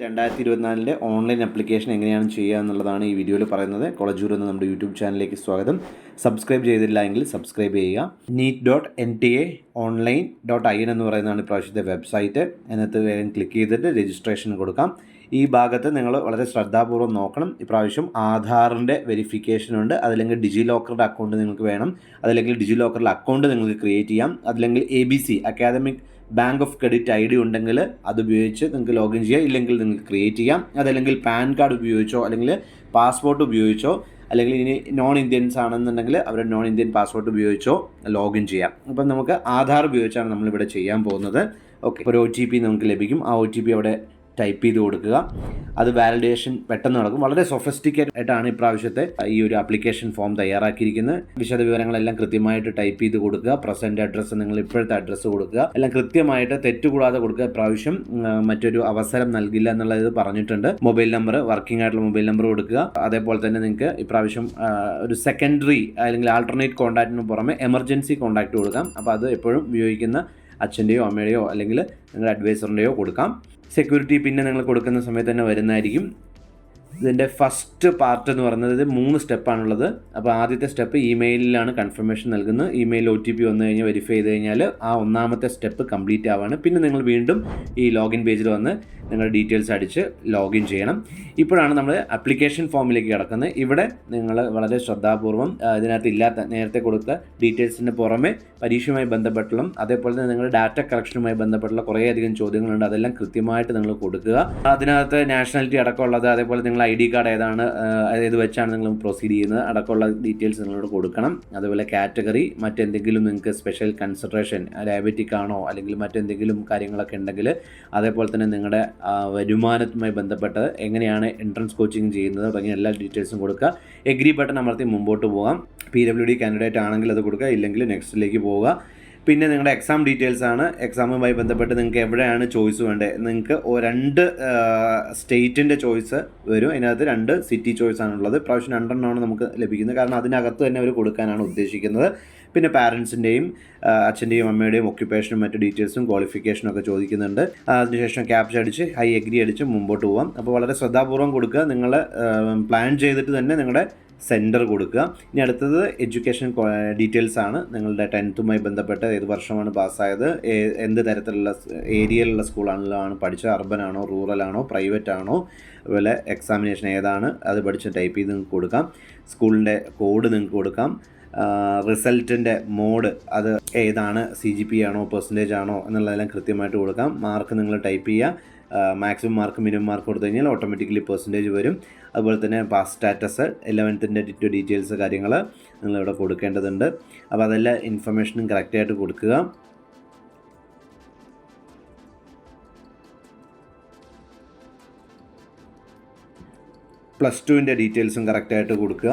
രണ്ടായിരത്തി ഇരുപത്തിനാലിന്റെ online application എങ്ങനെയാണ് ചെയ്യുക എന്നുള്ളതാണ് ഈ വീഡിയോയിൽ പറയുന്നത്. കോളേജ് കോളേജൂർ എന്ന നമ്മുടെ യൂട്യൂബ് ചാനലിലേക്ക് സ്വാഗതം. സബ്സ്ക്രൈബ് ചെയ്തില്ല എങ്കിൽ സബ്സ്ക്രൈബ് ചെയ്യുക. NEET dot N T A online dot I N എന്ന് പറയുന്നതാണ് ഇപ്രാവശ്യത്തെ വെബ്സൈറ്റ്. അതിനകത്ത് വേഗം ക്ലിക്ക് ചെയ്തിട്ട് രജിസ്ട്രേഷൻ കൊടുക്കാം. ഈ ഭാഗത്ത് നിങ്ങൾ വളരെ ശ്രദ്ധാപൂർവം നോക്കണം. ഇപ്രാവശ്യം ആധാറിന്റെ വെരിഫിക്കേഷൻ ഉണ്ട്. അതല്ലെങ്കിൽ ഡിജി ലോക്കറുടെ അക്കൗണ്ട് നിങ്ങൾക്ക് വേണം. അതല്ലെങ്കിൽ ഡിജി ലോക്കറിൽ അക്കൗണ്ട് നിങ്ങൾക്ക് ക്രിയേറ്റ് ചെയ്യാം. അതല്ലെങ്കിൽ A B C academic bank of credit I D ഉണ്ടെങ്കിൽ അത് ഉപയോഗിച്ച് നിങ്ങൾക്ക് ലോഗിൻ ചെയ്യാം. ഇല്ലെങ്കിൽ നിങ്ങൾക്ക് ക്രിയേറ്റ് ചെയ്യാം. അതല്ലെങ്കിൽ പാൻ കാർഡ് ഉപയോഗിച്ചോ അല്ലെങ്കിൽ പാസ്പോർട്ട് ഉപയോഗിച്ചോ അല്ലെങ്കിൽ ഇനി നോൺ ഇന്ത്യൻസ് ആണെന്നുണ്ടെങ്കിൽ അവരുടെ നോൺ ഇന്ത്യൻ പാസ്പോർട്ട് ഉപയോഗിച്ചോ ലോഗിൻ ചെയ്യാം. അപ്പം നമുക്ക് ആധാർ ഉപയോഗിച്ചാണ് നമ്മളിവിടെ ചെയ്യാൻ പോകുന്നത്. ഓക്കെ ഒരു ഒ ടി പി നമുക്ക് ലഭിക്കും. ആ ഒ ടി പി അവിടെ ടൈപ്പ് ചെയ്ത് കൊടുക്കുക. അത് വാലിഡേഷൻ പെട്ടെന്ന് നടക്കും. വളരെ സൊഫിസ്റ്റിക്കേറ്റഡ് ആയിട്ടാണ് ഇപ്രാവശ്യത്തെ ഈ ഒരു ആപ്ലിക്കേഷൻ ഫോം തയ്യാറാക്കിയിരിക്കുന്നത്. വിശദ വിവരങ്ങളെല്ലാം കൃത്യമായിട്ട് ടൈപ്പ് ചെയ്ത് കൊടുക്കുക. പ്രസന്റ് അഡ്രസ്സ് നിങ്ങൾ ഇപ്പോഴത്തെ അഡ്രസ്സ് കൊടുക്കുക. എല്ലാം കൃത്യമായിട്ട് തെറ്റുകൂടാതെ കൊടുക്കുക. ഇപ്രാവശ്യം മറ്റൊരു അവസരം നൽകില്ല എന്നുള്ളത് പറഞ്ഞിട്ടുണ്ട്. മൊബൈൽ നമ്പർ വർക്കിംഗ് ആയിട്ടുള്ള മൊബൈൽ നമ്പർ കൊടുക്കുക. അതേപോലെ തന്നെ നിങ്ങൾക്ക് ഇപ്രാവശ്യം ഒരു സെക്കൻഡറി അല്ലെങ്കിൽ ആൾട്ടർനേറ്റ് കോൺടാക്റ്റിന് പുറമെ എമർജൻസി കോൺടാക്റ്റ് കൊടുക്കാം. അപ്പോൾ അത് എപ്പോഴും ഉപയോഗിക്കുന്ന അച്ഛന്റെയോ അമ്മയുടെയോ അല്ലെങ്കിൽ നിങ്ങളുടെ അഡ്വൈസറിന്റെയോ കൊടുക്കാം. സെക്യൂരിറ്റി പിന്നെ നിങ്ങൾ കൊടുക്കുന്ന സമയത്ത് തന്നെ വരുന്നതായിരിക്കും. ഇതിന്റെ ഫസ്റ്റ് പാർട്ട് എന്ന് പറയുന്നത് മൂന്ന് സ്റ്റെപ്പാണുള്ളത് അപ്പോൾ ആദ്യത്തെ സ്റ്റെപ്പ് ഇമെയിലിലാണ് കൺഫർമേഷൻ നൽകുന്നത്. ഇമെയിൽ ഒ ടി പി വന്നു കഴിഞ്ഞാൽ വെരിഫൈ ചെയ്ത് കഴിഞ്ഞാൽ ആ ഒന്നാമത്തെ സ്റ്റെപ്പ് കംപ്ലീറ്റ് ആവാണ്. പിന്നെ നിങ്ങൾ വീണ്ടും ഈ ലോഗിൻ പേജിൽ വന്ന് നിങ്ങളുടെ ഡീറ്റെയിൽസ് അടിച്ച് ലോഗിൻ ചെയ്യണം. ഇപ്പോഴാണ് നമ്മൾ അപ്ലിക്കേഷൻ ഫോമിലേക്ക് കിടക്കുന്നത്. ഇവിടെ നിങ്ങൾ വളരെ ശ്രദ്ധാപൂർവം ഇതിനകത്ത് ഇല്ലാത്ത നേരത്തെ കൊടുത്ത ഡീറ്റെയിൽസിന് പുറമെ പരീക്ഷയുമായി ബന്ധപ്പെട്ടുള്ള അതേപോലെ തന്നെ നിങ്ങളുടെ ഡാറ്റ കളക്ഷനുമായി ബന്ധപ്പെട്ടുള്ള കുറേയധികം ചോദ്യങ്ങളുണ്ട്. അതെല്ലാം കൃത്യമായിട്ട് നിങ്ങൾ കൊടുക്കുക. അതിനകത്ത് നാഷണാലിറ്റി അടക്കമുള്ളത് അതേപോലെ നിങ്ങൾ ഐ ഡി കാർഡ് ഏതാണ് ഏത് വെച്ചാണ് നിങ്ങൾ പ്രൊസീഡ് ചെയ്യുന്നത് അടക്കമുള്ള ഡീറ്റെയിൽസ് നിങ്ങളോട് കൊടുക്കണം. അതുപോലെ കാറ്റഗറി മറ്റെന്തെങ്കിലും നിങ്ങൾക്ക് സ്പെഷ്യൽ കൺസിഡറേഷൻ ഡയബറ്റിക് ആണോ അല്ലെങ്കിൽ മറ്റെന്തെങ്കിലും കാര്യങ്ങളൊക്കെ ഉണ്ടെങ്കിൽ അതേപോലെ തന്നെ നിങ്ങളുടെ ആ, വരുമാനത്തുമായി ബന്ധപ്പെട്ട് എങ്ങനെയാണ് എൻട്രൻസ് കോച്ചിങ് ചെയ്യുന്നത് തുടങ്ങിയ എല്ലാ ഡീറ്റെയിൽസും കൊടുക്കുക. എഗ്രി ബട്ടൺ അമർത്തി മുമ്പോട്ട് പോകാം. പി ഡബ്ല്യു ഡി കാൻഡിഡേറ്റ് ആണെങ്കിൽ അത് കൊടുക്കുക. ഇല്ലെങ്കിൽ നെക്സ്റ്റിലേക്ക് പോവുക. പിന്നെ നിങ്ങളുടെ എക്സാം ഡീറ്റെയിൽസ് ആണ്. എക്സാമുമായി ബന്ധപ്പെട്ട് നിങ്ങൾക്ക് എവിടെയാണ് ചോയ്സ് വേണ്ടത്? നിങ്ങൾക്ക് രണ്ട് സ്റ്റേറ്റിന്റെ ചോയ്സ് വരും. അതിനകത്ത് രണ്ട് സിറ്റി ചോയ്സ് ആണുള്ളത്. പ്രാവശ്യം രണ്ടെണ്ണമാണ് നമുക്ക് ലഭിക്കുന്നത്. കാരണം അതിനകത്ത് തന്നെ അവർ കൊടുക്കാനാണ് ഉദ്ദേശിക്കുന്നത്. പിന്നെ പാരൻസിന്റെയും അച്ഛന്റെയും അമ്മയുടെയും ഒക്യുപ്പേഷനും മറ്റു ഡീറ്റെയിൽസും ക്വാളിഫിക്കേഷനും ഒക്കെ ചോദിക്കുന്നുണ്ട്. അതിനുശേഷം ക്യാപ്ച അടിച്ച് ഹൈ എഗ്രി അടിച്ച് മുമ്പോട്ട് പോവാം. അപ്പോൾ വളരെ ശ്രദ്ധാപൂർവം കൊടുക്കുക. നിങ്ങൾ പ്ലാൻ ചെയ്തിട്ട് തന്നെ നിങ്ങളുടെ സെന്റർ കൊടുക്കുക. ഇനി അടുത്തത് എഡ്യൂക്കേഷൻ ഡീറ്റെയിൽസ് ആണ്. നിങ്ങളുടെ ടെൻത്തുമായി ബന്ധപ്പെട്ട് ഏത് വർഷമാണ് പാസ്സായത്? എന്ത് തരത്തിലുള്ള ഏരിയയിലുള്ള ഏരിയയിലുള്ള സ്കൂളാണല്ലാണ് പഠിച്ചത്? അർബൻ ആണോ റൂറൽ ആണോ പ്രൈവറ്റ് ആണോ? അതുപോലെ എക്സാമിനേഷൻ ഏതാണ്? അത് പഠിച്ച് ടൈപ്പ് ചെയ്ത് നിങ്ങൾക്ക് കൊടുക്കാം. സ്കൂളിന്റെ കോഡ് നിങ്ങൾക്ക് കൊടുക്കാം. റിസൾട്ടിന്റെ മോഡ് അത് ഏതാണ് സി ജി പി ആണോ പെർസെന്റേജ് ആണോ എന്നുള്ളതെല്ലാം കൃത്യമായിട്ട് കൊടുക്കാം. മാർക്ക് നിങ്ങൾ ടൈപ്പ് ചെയ്യുക. മാക്സിമം മാർക്ക് മിനിമം മാർക്ക് കൊടുത്തു കഴിഞ്ഞാൽ ഓട്ടോമാറ്റിക്കലി പെർസെന്റേജ് വരും. അതുപോലെ തന്നെ പാസ് സ്റ്റാറ്റസ് ഇലവൻത്തിന്റെ ഡിറ്റോ ഡീറ്റെയിൽസ് കാര്യങ്ങൾ നിങ്ങളിവിടെ കൊടുക്കേണ്ടതുണ്ട്. അപ്പോൾ അതെല്ലാം ഇൻഫർമേഷനും കറക്റ്റായിട്ട് കൊടുക്കുക. പ്ലസ് ടുവിന്റെ ഡീറ്റെയിൽസും കറക്റ്റായിട്ട് കൊടുക്കുക.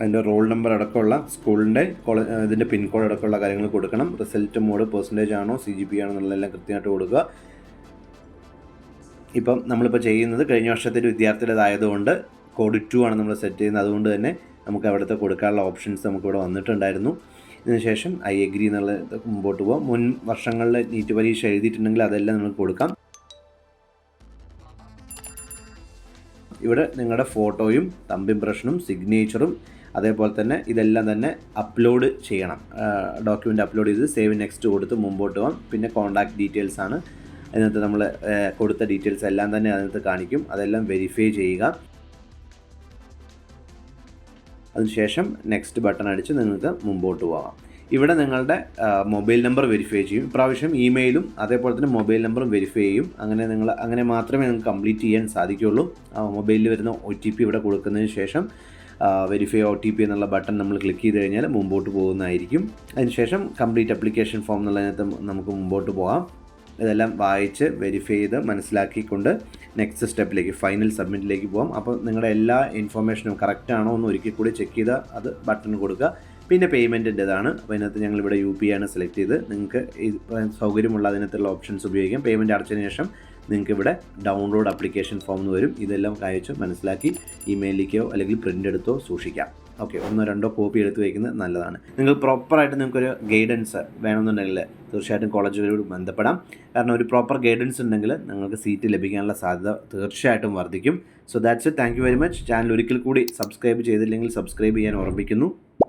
അതിന്റെ റോൾ നമ്പർ അടക്കമുള്ള സ്കൂളിന്റെ കോളേജ് ഇതിന്റെ പിൻകോഡ് അടക്കമുള്ള കാര്യങ്ങൾ കൊടുക്കണം. റിസൾട്ട് മോഡ് പെർസെന്റേജ് ആണോ സി ജി പി ആണോ എന്നുള്ളതെല്ലാം കൃത്യമായിട്ട് കൊടുക്കുക. ഇപ്പം നമ്മളിപ്പോൾ ചെയ്യുന്നത് കഴിഞ്ഞ വർഷത്തെ വിദ്യാർത്ഥിയുടേതായതുകൊണ്ട് കോഡ് ടു ആണ് നമ്മൾ സെറ്റ് ചെയ്യുന്നത്. അതുകൊണ്ട് തന്നെ നമുക്ക് അവിടുത്തെ കൊടുക്കാനുള്ള ഓപ്ഷൻസ് നമുക്കിവിടെ വന്നിട്ടുണ്ടായിരുന്നു. ഇതിനുശേഷം ഐ എഗ്രി എന്നുള്ള മുമ്പോട്ട് പോകാം മുൻ വർഷങ്ങളിൽ നീറ്റ് പരീക്ഷ എഴുതിയിട്ടുണ്ടെങ്കിൽ അതെല്ലാം നമുക്ക് കൊടുക്കാം. ഇവിടെ നിങ്ങളുടെ ഫോട്ടോയും തമ്പ് ഇംപ്രഷനും സിഗ്നേച്ചറും അതേപോലെ തന്നെ ഇതെല്ലാം തന്നെ അപ്ലോഡ് ചെയ്യണം. ഡോക്യുമെന്റ് അപ്ലോഡ് ചെയ്ത് സേവ് നെക്സ്റ്റ് കൊടുത്ത് മുമ്പോട്ട് പോകാം പിന്നെ കോൺടാക്ട് ഡീറ്റെയിൽസ് ആണ്. അതിനകത്ത് നമ്മൾ കൊടുത്ത ഡീറ്റെയിൽസ് എല്ലാം തന്നെ അതിനകത്ത് കാണിക്കും. അതെല്ലാം വെരിഫൈ ചെയ്യുക. അതിനുശേഷം നെക്സ്റ്റ് ബട്ടൺ അടിച്ച് നിങ്ങൾക്ക് മുമ്പോട്ട് പോകാം ഇവിടെ നിങ്ങളുടെ മൊബൈൽ നമ്പർ വെരിഫൈ ചെയ്യും. ഇപ്രാവശ്യം ഇമെയിലും അതേപോലെ തന്നെ മൊബൈൽ നമ്പറും വെരിഫൈ ചെയ്യും. അങ്ങനെ നിങ്ങൾ അങ്ങനെ മാത്രമേ നിങ്ങൾക്ക് കംപ്ലീറ്റ് ചെയ്യാൻ സാധിക്കുകയുള്ളൂ മൊബൈലിൽ വരുന്ന ഒ ടി പി ഇവിടെ കൊടുക്കുന്നതിന് ശേഷം വെരിഫൈ ഒ ടി പി എന്നുള്ള ബട്ടൺ നമ്മൾ ക്ലിക്ക് ചെയ്ത് കഴിഞ്ഞാൽ മുമ്പോട്ട് പോകുന്നതായിരിക്കും. അതിനുശേഷം കംപ്ലീറ്റ് അപ്ലിക്കേഷൻ ഫോം എന്നുള്ളതിനകത്ത് നമുക്ക് മുമ്പോട്ട് പോകാം. ഇതെല്ലാം വായിച്ച് വെരിഫൈ ചെയ്ത് മനസ്സിലാക്കിക്കൊണ്ട് നെക്സ്റ്റ് സ്റ്റെപ്പിലേക്ക് ഫൈനൽ സബ്മിറ്റിലേക്ക് പോകാം. അപ്പോൾ നിങ്ങളുടെ എല്ലാ ഇൻഫർമേഷനും കറക്റ്റ് ആണോ എന്ന് ഒരിക്കൽ കൂടി ചെക്ക് ചെയ്ത് അത് ബട്ടൺ കൊടുക്കുക. പിന്നെ പേയ്മെന്റിന്റെതാണ് അപ്പോൾ ഞങ്ങൾ ഇവിടെ യു പി ആണ് സെലക്ട് ചെയ്ത്. നിങ്ങൾക്ക് സൗകര്യമുള്ള അതിനകത്തുള്ള ഓപ്ഷൻസ് ഉപയോഗിക്കാം. പേയ്മെന്റ് അടച്ചതിന് ശേഷം നിങ്ങൾക്ക് ഇവിടെ ഡൗൺലോഡ് അപ്ലിക്കേഷൻ ഫോം എന്ന് വരും. ഇതെല്ലാം അയച്ച് മനസ്സിലാക്കി ഇമെയിലേക്കോ അല്ലെങ്കിൽ പ്രിന്റ് എടുത്തോ സൂക്ഷിക്കാം. ഓക്കെ ഒന്നോ രണ്ടോ കോപ്പി എടുത്ത് വയ്ക്കുന്നത് നല്ലതാണ്. നിങ്ങൾ പ്രോപ്പറായിട്ട് നിങ്ങൾക്കൊരു ഗൈഡൻസ് വേണമെന്നുണ്ടെങ്കിൽ തീർച്ചയായിട്ടും കോളേജുകളോട് ബന്ധപ്പെടാം. കാരണം ഒരു പ്രോപ്പർ ഗൈഡൻസ് ഉണ്ടെങ്കിൽ നിങ്ങൾക്ക് സീറ്റ് ലഭിക്കാനുള്ള സാധ്യത തീർച്ചയായിട്ടും വർദ്ധിക്കും. So that's it thank you very much channel ഒരിക്കൽ കൂടി സബ്സ്ക്രൈബ് ചെയ്തില്ലെങ്കിൽ സബ്സ്ക്രൈബ് ചെയ്യാൻ ഓർമ്മിക്കുന്നു.